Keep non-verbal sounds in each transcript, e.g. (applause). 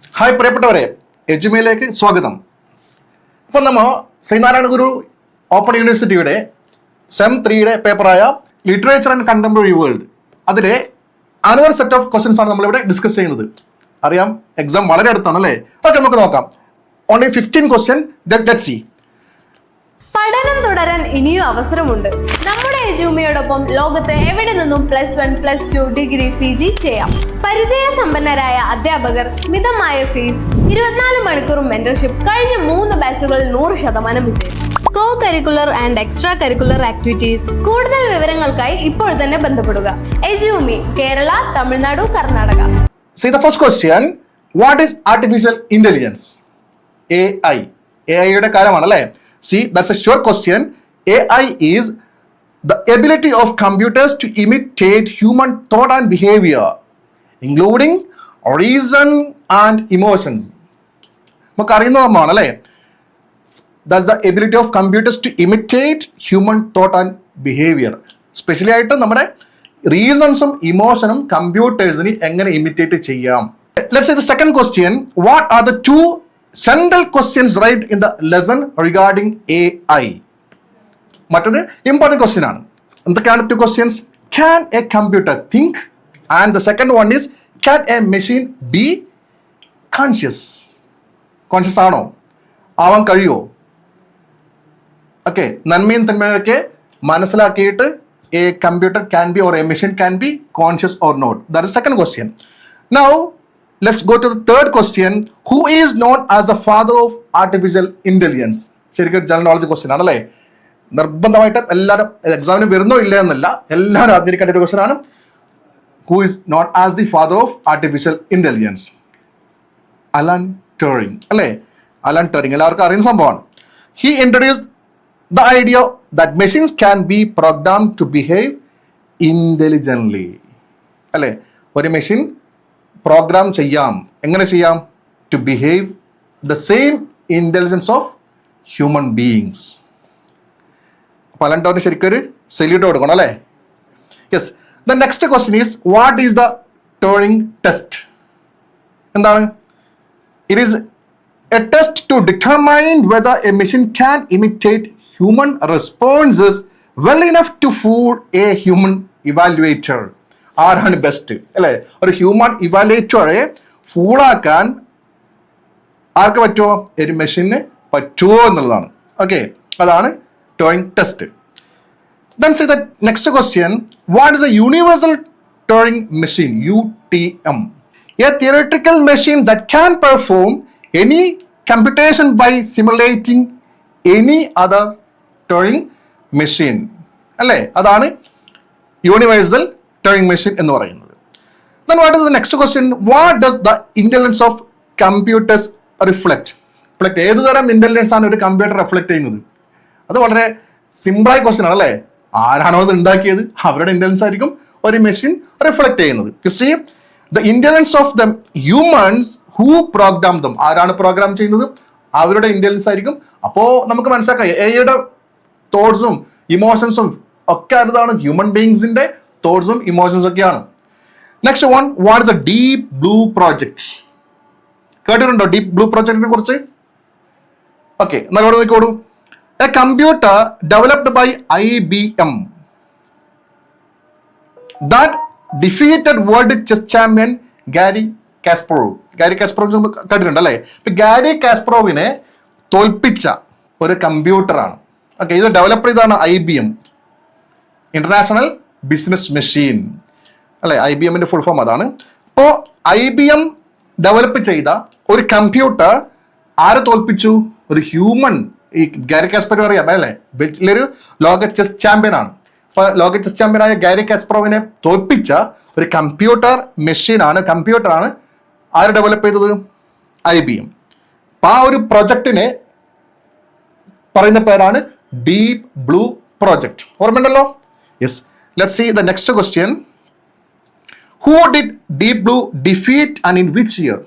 Hi പ്രിയപ്പെട്ടവരെ എജ്മയിലേക്ക് സ്വാഗതം. ഇപ്പം നമ്മൾ ശ്രീനാരായണ ഗുരു ഓപ്പൺ യൂണിവേഴ്സിറ്റിയുടെ സെം ത്രീയുടെ പേപ്പറായ ലിറ്ററേച്ചർ ആൻഡ് കണ്ടംപററി വേൾഡ് അതിലെ അനദർ സെറ്റ് ഓഫ് ക്വസ്റ്റ്യൻസ് ആണ് നമ്മളിവിടെ ഡിസ്കസ് ചെയ്യുന്നത്. അറിയാം എക്സാം വളരെ അടുത്താണ് അല്ലേ? ഓക്കെ നമുക്ക് നോക്കാം. ഓൺലി ഫിഫ്റ്റീൻ ക്വസ്റ്റ്യൻ സി പഠനം തുടരാൻ ഇനിയും അവസരമുണ്ട്. എജുമിയോടൊപ്പം ലോകത്ത് എവിടെ നിന്നും plus one plus two degree P G ചെയ്യാം. പരിചയസമ്പന്നരായ അധ്യാപകർ മിതമായ ഫീസ് ഇരുപത്തിനാല് മണിക്കൂർ മെന്റർഷിപ്പ് കഴിഞ്ഞ മൂന്ന് ബാച്ചുകളിൽ നൂറ് ശതമാനം വിജയം. Co curricular and extra curricular activities കൂടുതൽ വിവരങ്ങൾക്കായി ഇപ്പോൾ തന്നെ ബന്ധപ്പെടുക. എജ്യൂമി Kerala Tamil Nadu Karnataka. See the first question. What is artificial intelligence? AI. AI യുടെ കാലമാണ് അല്ലേ see that's sure question A I is the ability of computers to imitate human thought and behaviour including reason and emotions നമുക്ക് അറിയുന്ന സംഭവമാണ് അല്ലേ? That's the ability of computers to imitate human thought and behaviour specially ആയിട്ട് നമ്മുടെ റീസൺസും ഇമോഷനും കമ്പ്യൂട്ടേഴ്സിന് എങ്ങനെ ഇമിറ്റേറ്റ് ചെയ്യാം? Let's the second question what are the two central questions right in the lesson regarding A I മറ്റത് ഇമ്പോർട്ടന്റ് ക്വസ്റ്റ്യൻ ആണ്. എന്തൊക്കെയാണ് two questions can a computer think and the second one is can a machine be conscious conscious ആണോ? ആവാൻ കഴിയുമോ? Okay നന്മയും തന്മയൊക്കെ മനസ്സിലാക്കിയിട്ട് a computer can be or a machine can be conscious or not that second question now let's go to the third question who is known as the father of artificial intelligence ശരിക്കും general knowledge question ആണല്ലേ? നിർബന്ധമായിട്ട് എല്ലാവരും എക്സാമിന് വരുന്നോ ഇല്ല എന്നല്ല എല്ലാവരും അറിഞ്ഞിരിക്കേണ്ട ഒരു ക്വസ്റ്റൻ ആണ്. Who is known as the father of artificial intelligence Alan Turing അല്ലേ? അലൻ ടേറിങ് എല്ലാവർക്കും അറിയുന്ന സംഭവമാണ്. He introduce the idea that machines can be program to behave intelligently അല്ലേ? ഒരു മെഷീൻ പ്രോഗ്രാം ചെയ്യാം. എങ്ങനെ ചെയ്യാം? To behave the same intelligence of human beings Alan ശരിക്കും ഒരു സെല്യൂട്ട് കൊടുക്കണം അല്ലേ? Yes the next question is what is the Turing test എന്താണ്? It is a test to determine whether a machine can imitate human responses well enough to fool a human evaluator ആരാണ് best അല്ലേ? ഒരു human ഇവാലുവേറ്ററെ ഫൂളാക്കാൻ ആർക്ക് പറ്റുമോ ഒരു മെഷീന് പറ്റുമോ എന്നുള്ളതാണ്. Okay അതാണ് Turing test. then say the next question what is a universal turing machine utm a theoretical machine that can perform any computation by simulating any other turing machine അല്ലേ അതാണ് universal turning machine എന്ന് പറയുന്നത് then what is the next question what does the intelligence of computers reflect reflect ഏത് തരം intelligence ആണ് ഒരു computer reflect ചെയ്യുന്നത് അത് വളരെ സിമ്പിളായ ക്വസ്റ്റ്യൻ ആണ് അല്ലേ ആരാണോ അത് ഉണ്ടാക്കിയത്? അവരുടെ ഇന്റലിജൻസ് ആയിരിക്കും ഒരു മെഷീൻ റിഫ്ലക്ട് ചെയ്യുന്നത്. The intelligence of the humans who program them ആരാണ് പ്രോഗ്രാം ചെയ്യുന്നത്? അവരുടെ ഇന്റലിജൻസ് ആയിരിക്കും. അപ്പോ നമുക്ക് മനസ്സിലാക്കാം എയുടെ തോട്ട്സും ഇമോഷൻസും ഒക്കെ അതാണ് ഹ്യൂമൻ ബീങ്സിന്റെ തോട്ട്സും ഇമോഷൻസ് ഒക്കെയാണ്. Next one what is a deep blue project കേട്ടിട്ടുണ്ടോ ഡീപ് ബ്ലൂ പ്രോജക്റ്റിനെ കുറിച്ച്? ഓക്കെ നല്ലോണം നോക്കിക്കോളൂ. A computer developed by I B M that defeated world chess champion Garry Kasparov Garry Kasparov കേട്ടിട്ടുണ്ട് അല്ലേ? ഇപ്പൊ ഗാരി കാസ്പ്രോവിനെ തോൽപ്പിച്ച ഒരു കമ്പ്യൂട്ടറാണ് ഓക്കെ ഇത് ഡെവലപ്പ് ചെയ്താണ് I B M international business machine അല്ലെ? ഐ ബി എമ്മിന്റെ ഫുൾ ഫോം അതാണ്. അപ്പോൾ ഐ ബി എം ഡെവലപ്പ് ചെയ്ത ഒരു കമ്പ്യൂട്ടർ ആരെ തോൽപ്പിച്ചു? ഒരു ഹ്യൂമൻ ഈ ഗാരി കാസ്പർ അറിയാം അല്ലേ? ഒരു ലോക ചെസ് ചാമ്പ്യൻ ആണ്. അപ്പൊ ലോക ചെസ് ചാമ്പ്യനായ ഗാരി കാസ്പ്രോവിനെ തോൽപ്പിച്ച ഒരു കമ്പ്യൂട്ടർ മെഷീൻ ആണ്. കമ്പ്യൂട്ടർ ആണ് ആര് ഡെവലപ്പ് ചെയ്തത്? ഐ ബി എം അപ്പൊ ആ ഒരു പ്രൊജക്ടിനെ പറയുന്ന പേരാണ് ഡീപ് ബ്ലൂ പ്രോജക്റ്റ് ഓർമ്മയുണ്ടല്ലോ? Yes let see the next question who did deep blue defeat and in which year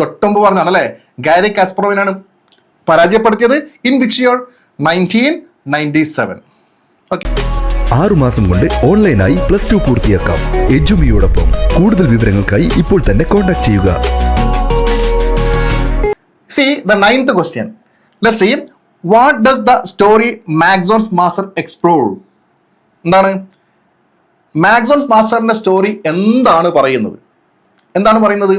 തൊട്ടുമ്പ് പറഞ്ഞാണ് അല്ലേ? ഗാരി കാസ്പ്രോവിനാണ് പരാജയപ്പെടുത്തിയത് in which year nineteen ninety seven okay ആറുമാസം കൊണ്ട് ഓൺലൈനായി പ്ലസ് ടു പൂർത്തിയാക്കാം. എജുമിയോടൊപ്പം കൂടുതൽ വിവരങ്ങൾക്കായി ഇപ്പോൾ തന്നെ കോൺടാക്ട് ചെയ്യുക. See the ninth question let see what does the story Moxon's master explore എന്താണ്? മാക്സോൺസ് മാസ്റ്ററിന്റെ സ്റ്റോറി എന്താണ് പറയുന്നത്? എന്താണ് പറയുന്നത്?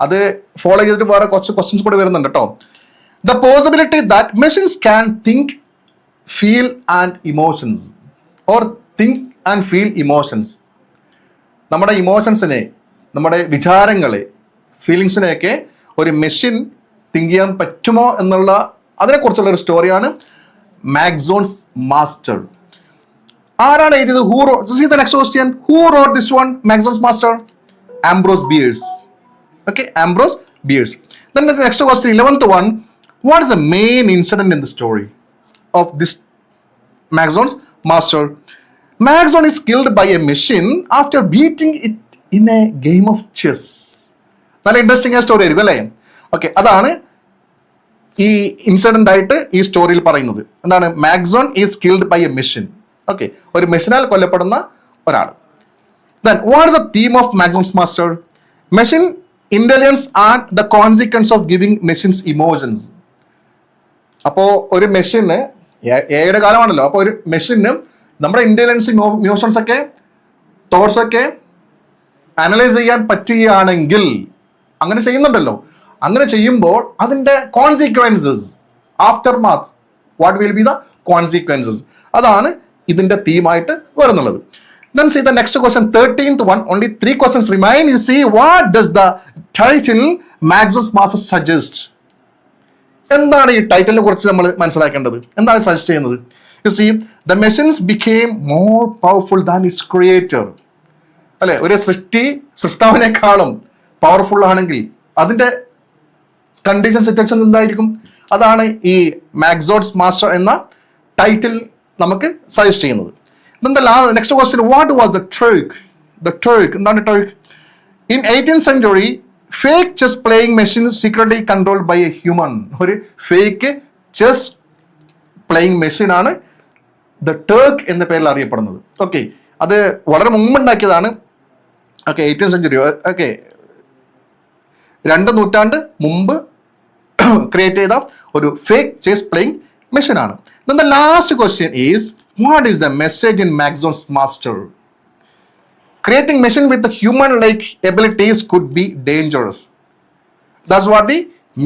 അത് ഫോളോ ചെയ്തിട്ട് വേറെ കുറച്ച് ക്വസ്റ്റ്യൻസ് കൂടെ വരുന്നുണ്ട് കേട്ടോ the possibility that machines can think feel and emotions or think and feel emotions നമ്മുടെ ഇമോഷൻസിനെ നമ്മുടെ വിചാരങ്ങളെ ഫീലിങ്സിനെയൊക്കെ ഒരു മെഷീൻ തിങ്ക് ചെയ്യാൻ പറ്റുമോ എന്നുള്ള അതിനെക്കുറിച്ചുള്ള ഒരു സ്റ്റോറിയാണ് മാക്സോൺസ് മാസ്റ്റർ. ആരാണ് എഴുതിയത്? Who see the next question who wrote this one Moxon's master Ambrose Bierce okay Ambrose Bierce then next question eleventh 11th what is the main incident in the story of this maxon's master maxon is killed by a machine after beating it in a game of chess നല്ല interesting ആയ story ആയിരിക്കും അല്ലേ okay അതാണ് ഈ incident ആയിട്ട് ഈ സ്റ്റോറിയിൽ പറയുന്നത് എന്താണ് Moxon is killed by a machine okay ഒരു മെഷീനാൽ കൊല്ലപ്പെടുന്ന ഒരാൾ Then, what is the theme of Maxim's Master? Machine intelligence and the consequence of giving machines emotions. അപ്പോൾ ഒരു മെഷീന് ഏയുടെ കാലമാണല്ലോ. അപ്പോൾ ഒരു മെഷീന് നമ്മുടെ ഇന്റലിജൻസ് ഇമോഷൻസ് ഒക്കെ തോട്ട്സ് ഒക്കെ അനലൈസ് ചെയ്യാൻ പറ്റുകയാണെങ്കിൽ അങ്ങനെ ചെയ്യുന്നുണ്ടല്ലോ. അങ്ങനെ ചെയ്യുമ്പോൾ അതിന്റെ consequences aftermaths what will be the consequences അതാണ് ഇതിന്റെ തീമായിട്ട് വരുന്നുള്ളത്. Then see the next question 13th one only three questions remain. You see what does the title maxus master suggest? എന്താണ് ഈ ടൈറ്റലിനെ കുറിച്ച് നമ്മൾ മനസ്സിലാക്കേണ്ടത്? എന്താണ് സജസ്റ്റ് ചെയ്യുന്നത്? You see the machines became more powerful than its creator അല്ലെ? ഒരു സൃഷ്ടി സൃഷ്ടാവിനേക്കാളും പവർഫുൾ ആണെങ്കിൽ അതിന്റെ കണ്ടീഷൻ സിറ്റുവേഷൻ എന്തായിരിക്കും? അതാണ് ഈ മാക്സോഡ്സ് മാസ്റ്റർ എന്ന ടൈറ്റിൽ നമുക്ക് സജസ്റ്റ് ചെയ്യുന്നത്. Next question what was the was the trick എന്താണ് trick in 18th century fake chess playing machines secretly controlled by a human ഒരു fake chess playing machine ആണ് the Turk എന്ന പേരിൽ അറിയപ്പെടുന്നത് okay അത് വളരെ മുമ്പ് ഉണ്ടാക്കിയതാണ് ഓക്കെ എയ്റ്റീൻ സെഞ്ചുറി ഓക്കെ രണ്ട് നൂറ്റാണ്ട് മുമ്പ് ക്രിയേറ്റ് ചെയ്ത ഒരു fake chess playing machine then the last question is what is the message in maxon's master creating machine with the human like abilities could be dangerous that's what the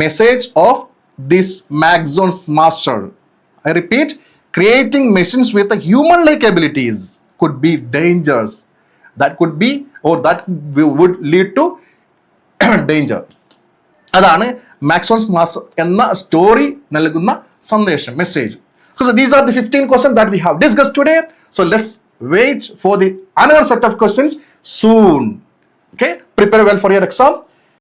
message of this maxon's master i repeat creating machines with the human like abilities could be dangerous that could be or that would lead to (clears throat) danger അതാണ് മാക്സോൺസ് mass എന്ന story നൽകുന്ന സന്ദേശം message So these are the 15 questions that we have discussed today. So let's wait for the another set of questions soon. Okay, prepare well for your exam.